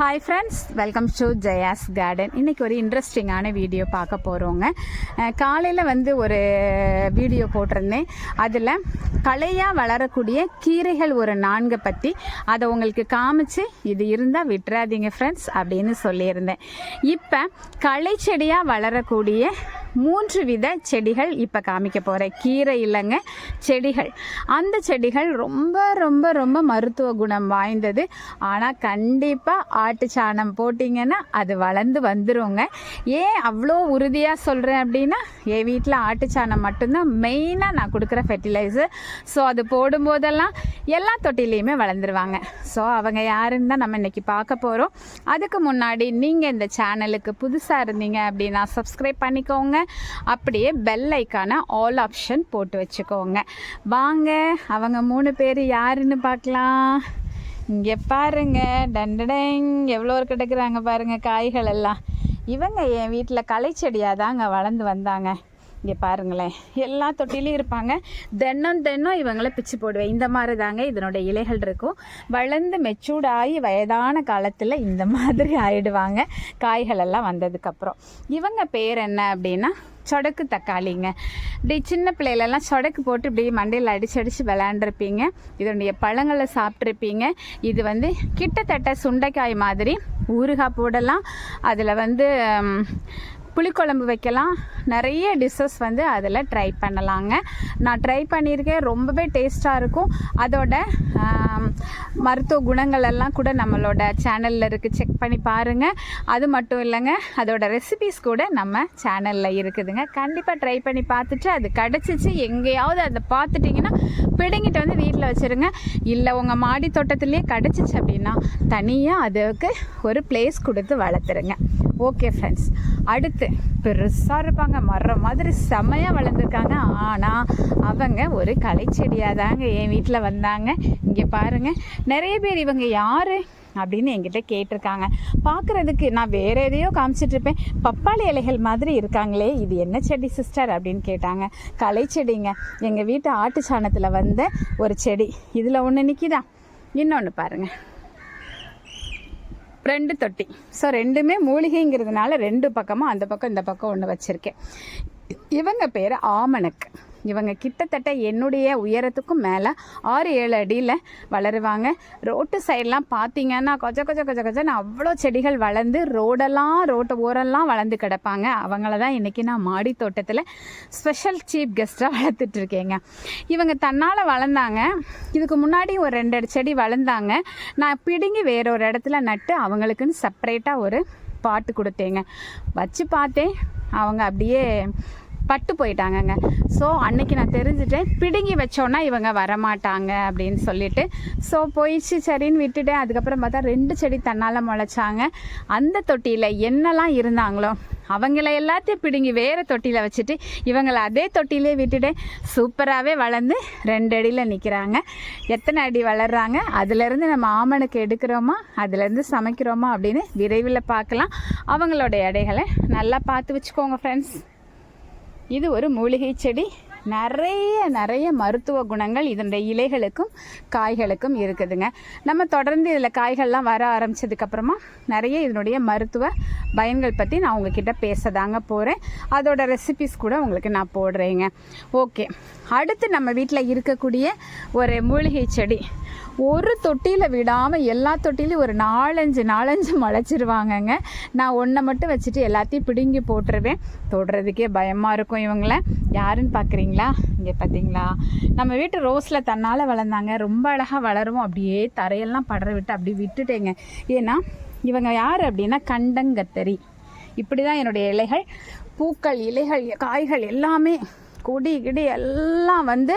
Hi friends welcome to Jaya's garden இன்றைக்கி ஒரு இன்ட்ரெஸ்டிங்கான வீடியோ பார்க்க போகிறோங்க காலையில் வந்து ஒரு வீடியோ போட்டிருந்தேன். அதில் களையாக வளரக்கூடிய கீரைகள் ஒரு நான்கு பற்றி அதை உங்களுக்கு காமிச்சு இது இருந்தால் விட்டுறாதீங்க ஃப்ரெண்ட்ஸ் அப்படின்னு சொல்லியிருந்தேன். இப்போ களை செடியாக வளரக்கூடிய மூன்று வித செடிகள் இப்போ காமிக்க போகிறேன் கீரை இல்லைங்க செடிகள். அந்த செடிகள் ரொம்ப ரொம்ப ரொம்ப மருத்துவ குணம் வாய்ந்தது. ஆனால் கண்டிப்பாக ஆட்டு சாணம் போட்டிங்கன்னா அது வளர்ந்து வந்துருங்க. ஏன் அவ்வளோ உறுதியாக சொல்கிறேன் அப்படின்னா என் வீட்டில் ஆட்டு சாணம் மட்டும்தான் மெயினாக நான் கொடுக்குற ஃபெர்டிலைசர் ஸோ அது போடும்போதெல்லாம் எல்லா தொட்டிலையுமே வளர்ந்துருவாங்க. ஸோ அவங்க யாருன்னு தான் நம்ம இன்றைக்கி பார்க்க போகிறோம் அதுக்கு முன்னாடி நீங்கள் இந்த சேனலுக்கு புதுசாக இருந்தீங்க அப்படின்னா சப்ஸ்கிரைப் பண்ணிக்கோங்க. அப்படியே பெல் ஐக்கான ஆல் ஆப்ஷன் போட்டு வச்சுக்கோங்க. வாங்க அவங்க மூணு பேர் யாருன்னு பார்க்கலாம். இங்கே பாருங்க டண்டடங் எவ்வளோ கிடக்குறாங்க பாருங்க காய்கள் எல்லாம். இவங்க என் வீட்டில் களைச்செடியாக தாங்க வளர்ந்து வந்தாங்க. இங்கே பாருங்களேன். எல்லா தொட்டிலையும் இருப்பாங்க. தினம் தினம் இவங்களை பிச்சு போடுவேன். இந்த மாதிரி தாங்க இதனோட இலைகள் இருக்கும். வளர்ந்து மெச்சூர்டாகி வயதான காலத்தில் இந்த மாதிரி ஆயிடுவாங்க. காய்கள் எல்லாம் வந்ததுக்கப்புறம் இவங்க பேர் என்ன அப்படின்னா சொடக்கு தக்காளிங்க. இப்படி சின்ன பிள்ளைகளெல்லாம் சொடக்கு போட்டு இப்படி மண்டையில் அடிச்சு அடித்து விளாண்டுருப்பீங்க இதனுடைய பழங்களை சாப்பிட்ருப்பீங்க இது வந்து கிட்டத்தட்ட சுண்டைக்காய் மாதிரி ஊறுகாய் போடலாம். அதில் வந்து புளிக்குழம்பு வைக்கலாம். நிறைய டிஷ்ஷஸ் வந்து அதில் ட்ரை பண்ணலாங்க. நான் ட்ரை பண்ணியிருக்கேன். ரொம்பவே டேஸ்ட்டாக இருக்கும். அதோட மருத்துவ குணங்கள் எல்லாம் கூட நம்மளோட சேனலில் இருக்குது செக் பண்ணி பாருங்கள் அது மட்டும் இல்லைங்க. அதோட ரெசிபிஸ் கூட நம்ம சேனலில் இருக்குதுங்க. கண்டிப்பாக ட்ரை பண்ணி பார்த்துட்டு அது கிடச்சிச்சு. எங்கேயாவது அதை பார்த்துட்டிங்கன்னா பிடுங்கிட்டு வந்து வீட்டில் வச்சுருங்க. இல்லை உங்கள் மாடி தோட்டத்துலேயே கிடச்சிச்சு அப்படின்னா தனியாக அதுக்கு ஒரு பிளேஸ் கொடுத்து வளர்த்துருங்க. ஓகே ஃப்ரெண்ட்ஸ் அடுத்து பெருசாக இருப்பாங்க மரம் மாதிரி செமையாக வளர்ந்துருக்காங்க. ஆனால் அவங்க ஒரு கலைச்செடியாக தாங்க என் வீட்டில் வந்தாங்க. இங்கே பாருங்கள் நிறைய பேர் இவங்க யார் அப்படின்னு என்கிட்ட கேட்டிருக்காங்க. பார்க்குறதுக்கு நான் வேற எதையோ காமிச்சிட்டு இருப்பேன். பப்பாளி இலைகள் மாதிரி இருக்காங்களே இது என்ன செடி சிஸ்டர் அப்படின்னு கேட்டாங்க. களை செடிங்க எங்கள் வீட்டு ஆட்டு சாணத்தில் வந்த ஒரு செடி. இதில் ஒன்று நிற்கிதா இன்னொன்று பாருங்கள் ரெண்டு தொட்டி. ஸோ ரெண்டுமே மூலிகைங்கிறதுனால ரெண்டு பக்கமும் அந்த பக்கம் இந்த பக்கம் ஒன்று வச்சுருக்கேன். இவங்க பேர் ஆமணக்கு. இவங்க கிட்டத்தட்ட என்னுடைய உயரத்துக்கும் மேலே ஆறு ஏழு அடியில் வளருவாங்க. ரோட்டு சைடெலாம் பார்த்தீங்கன்னா கொச்ச கொச்ச கொச்ச கொச்சன்னு அவ்வளோ செடிகள் வளர்ந்து ரோடெல்லாம் ரோட்டு ஓரெல்லாம் வளர்ந்து கிடப்பாங்க. அவங்கள தான் இன்றைக்கி நான் மாடி தோட்டத்தில் ஸ்பெஷல் சீஃப் கெஸ்ட்டாக வளர்த்துட்ருக்கேங்க இவங்க தன்னால் வளர்ந்தாங்க. இதுக்கு முன்னாடி ஒரு ரெண்டு செடி வளர்ந்தாங்க. நான் பிடுங்கி வேற ஒரு இடத்துல நட்டு அவங்களுக்குன்னு செப்பரேட்டாக ஒரு பாட்டு கொடுத்தேங்க. வச்சு பார்த்தேன். அவங்க அப்படியே பட்டு போயிட்டாங்கங்க. ஸோ அன்னைக்கு நான் தெரிஞ்சுட்டேன் பிடுங்கி வச்சோன்னா இவங்க வரமாட்டாங்க அப்படின்னு சொல்லிட்டு. ஸோ போயிடுச்சு சரின்னு விட்டுட்டேன். அதுக்கப்புறம் பார்த்தா ரெண்டு செடி தன்னால் முளைச்சாங்க. அந்த தொட்டியில் என்னெல்லாம் இருந்தாங்களோ அவங்கள எல்லாத்தையும் பிடுங்கி வேறு தொட்டியில் வச்சுட்டு இவங்களை அதே தொட்டிலே விட்டுட்டேன். சூப்பராகவே வளர்ந்து ரெண்டு அடியில் நிற்கிறாங்க எத்தனை அடி வளர்கிறாங்க அதுலேருந்து நம்ம ஆமனுக்கு எடுக்கிறோமா? அதுலேருந்து சமைக்கிறோமா அப்படின்னு விரைவில் பார்க்கலாம். அவங்களோட எடைகளை நல்லா பார்த்து வச்சுக்கோங்க ஃப்ரெண்ட்ஸ் இது ஒரு மூலிகை செடி. நிறைய நிறைய மருத்துவ குணங்கள் இதனுடைய இலைகளுக்கும் காய்களுக்கும் இருக்குதுங்க. நம்ம தொடர்ந்து இதில் காய்கள்லாம் வர ஆரம்பிச்சதுக்கப்புறமா நிறைய இதனுடைய மருத்துவ பயன்கள் பற்றி நான் உங்ககிட்ட பேச தாங்க போகிறேன் அதோட ரெசிபிஸ் கூட உங்களுக்கு நான் போடுறேங்க. ஓகே அடுத்து நம்ம வீட்டில் இருக்கக்கூடிய ஒரு மூலிகை செடி. ஒரு தொட்டியில் விடாமல் எல்லா தொட்டிலையும் ஒரு நாலஞ்சு நாலஞ்சு முளைச்சிருவாங்கங்க. நான் ஒன்றை மட்டும் வச்சுட்டு எல்லாத்தையும் பிடுங்கி போட்டுருவேன். தொடுறதுக்கே பயமாக இருக்கும் இவங்கள. யாருன்னு பார்க்குறீங்க பார்த்தீங்களா இங்கே பார்த்தீங்களா நம்ம வீட்டு ரோஸில் தன்னால் வளர்ந்தாங்க. ரொம்ப அழகாக வளரும் அப்படியே தரையெல்லாம் படர விட்டு அப்படி விட்டுட்டேங்க. ஏன்னா இவங்க யார் அப்படின்னா கண்டங்கத்தரி. இப்படி தான் என்னுடைய இலைகள் பூக்கள் இலைகள் காய்கள் எல்லாமே கொடி கிடி எல்லாம் வந்து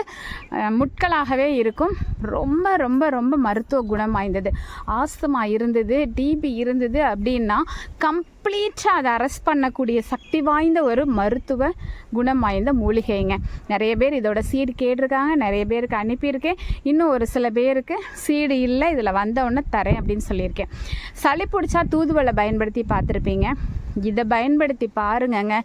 முட்களாகவே இருக்கும். ரொம்ப ரொம்ப ரொம்ப மருத்துவ குணம் வாய்ந்தது. ஆஸ்துமா இருந்தது டிபி இருந்தது அப்படின்னா கம்ப்ளீட்டாக அதை அரெஸ்ட் பண்ணக்கூடிய சக்தி வாய்ந்த ஒரு மருத்துவ குணம் வாய்ந்த மூலிகைங்க. நிறைய பேர் இதோட சீடு கேட்டிருக்காங்க நிறைய பேருக்கு அனுப்பியிருக்கேன் இன்னும் ஒரு சில பேருக்கு சீடு இல்லை இதில் வந்தவுடனே தரேன் அப்படின்னு சொல்லியிருக்கேன். சளி பிடிச்சா தூதுவளை பயன்படுத்தி பார்த்துருப்பீங்க. இதை பயன்படுத்தி பாருங்கங்க.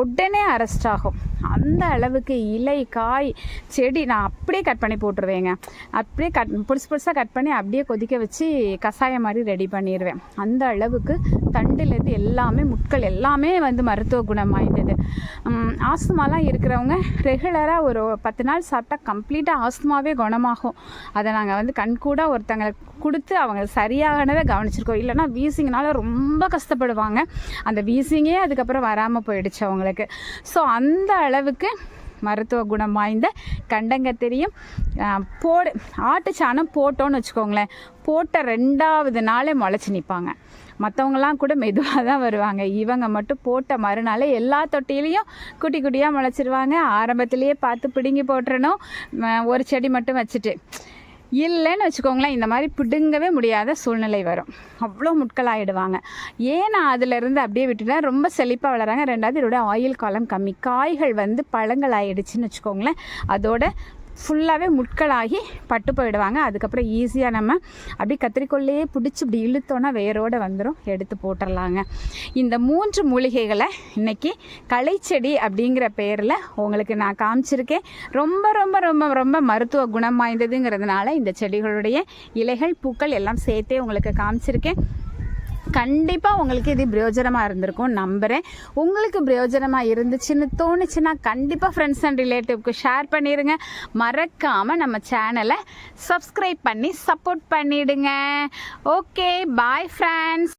உடனே அரெஸ்ட் ஆகும். அந்த அளவுக்கு இலை காய் செடி நான் அப்படியே கட் பண்ணி போட்டுருவேங்க. அப்படியே கட் புதுசு புதுசாக கட் பண்ணி அப்படியே கொதிக்க வச்சு கஷாயம் மாதிரி ரெடி பண்ணிடுவேன் அந்த அளவுக்கு தண்டுலேருந்து எல்லாமே முட்கள் எல்லாமே வந்து மருத்துவ குணம் வாய்ந்தது ஆஸ்துமாலாம் இருக்கிறவங்க ரெகுலராக ஒரு பத்து நாள் சாப்பிட்டா கம்ப்ளீட்டாக ஆஸ்துமாவே குணமாகும். அதை நாங்கள் வந்து கண்கூடாக ஒருத்தங்களுக்கு கொடுத்து அவங்க சரியாகனதை கவனிச்சிருக்கோம். இல்லைன்னா வீசிங்னால ரொம்ப கஷ்டப்படுவாங்க. அந்த வீசிங்கே அதுக்கப்புறம் வராமல் போயிடுச்சு அவங்களுக்கு. ஸோ அந்த அளவுக்கு மருத்துவ குணம் வாய்ந்த கண்டங்கத்திரியும் போடு போடு ஆட்டுச்சாணம் போட்டோன்னு வச்சுக்கோங்களேன். போட்ட ரெண்டாவது நாளே முளைச்சி நிற்பாங்க மற்றவங்களாம் கூட மெதுவாக தான் வருவாங்க. இவங்க மட்டும் போட்ட மறுநாளே எல்லா தொட்டிலையும் குட்டி குட்டியாக முளைச்சிருவாங்க. ஆரம்பத்திலேயே பார்த்து பிடுங்கி போட்டுறணும். ஒரு செடி மட்டும் வச்சுட்டு. இல்லைன்னு வச்சுக்கோங்களேன் இந்த மாதிரி பிடுங்கவே முடியாத சூழ்நிலை வரும். அவ்வளோ முட்களாகிடுவாங்க ஏன்னா ஏன் நான் அதிலிருந்து அப்படியே விட்டுட்டேன் ரொம்ப செழிப்பாக வளராங்க ரெண்டாவது இதோட ஆயில் காலம் கம்மி. காய்கள் வந்து பழங்கள் ஆகிடுச்சின்னு வச்சுக்கோங்களேன். அதோட ஃபுல்லாகவே முட்களாகி பட்டு போயிடுவாங்க. அதுக்கப்புறம் ஈஸியாக நம்ம அப்படியே கத்திரிக்கொள்ளையே பிடிச்சி இப்படி இழுத்தோன்னா வேரோடு வந்துடும் எடுத்து போட்டுடலாங்க இந்த மூன்று மூலிகைகளை இன்னைக்கு களைச்செடி அப்படிங்கிற பேரில் உங்களுக்கு நான் காமிச்சிருக்கேன். ரொம்ப ரொம்ப ரொம்ப ரொம்ப மருத்துவ குணம் வாய்ந்ததுங்கிறதுனால இந்த செடிகளுடைய இலைகள் பூக்கள் எல்லாம் சேர்த்தே உங்களுக்கு காமிச்சிருக்கேன். கண்டிப்பாக உங்களுக்கு இது பிரயோஜனமாக இருந்திருக்கும். நம்புகிறேன் உங்களுக்கு பிரயோஜனமாக இருந்துச்சுன்னு தோணுச்சுன்னா கண்டிப்பாக ஃப்ரெண்ட்ஸ் அண்ட் ரிலேட்டிவ்க்கு ஷேர் பண்ணிடுங்க மறக்காமல் நம்ம சேனலை சப்ஸ்கிரைப் பண்ணி சப்போர்ட் பண்ணிடுங்க. Okay bye friends